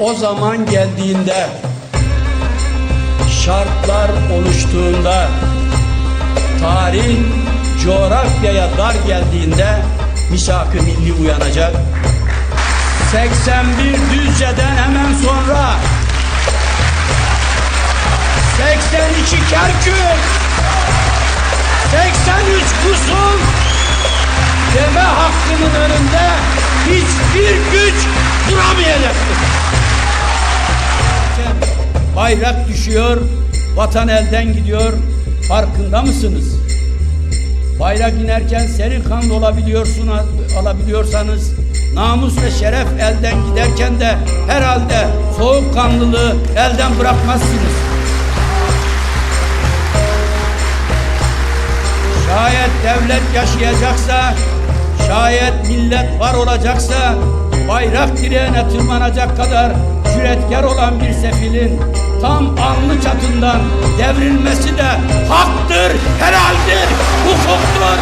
o zaman geldiğinde şartlar oluştuğunda tarih coğrafyaya dar geldiğinde misak-ı milli uyanacak. 81 Düzce'den hemen sonra 82 Kerkük 83 Kusul deme hakkının önünde hiçbir güç duramayacaktır. Bayrak düşüyor, vatan elden gidiyor. Farkında mısınız? Bayrak inerken serin kanlı olabiliyorsun, alabiliyorsanız namus ve şeref elden giderken de herhalde soğukkanlılığı elden bırakmazsınız. Şayet devlet yaşayacaksa, şayet millet var olacaksa, bayrak direğine tırmanacak kadar cüretkar olan bir sefilin tam alnı çatından devrilmesi de haktır, helaldir, hukuktur,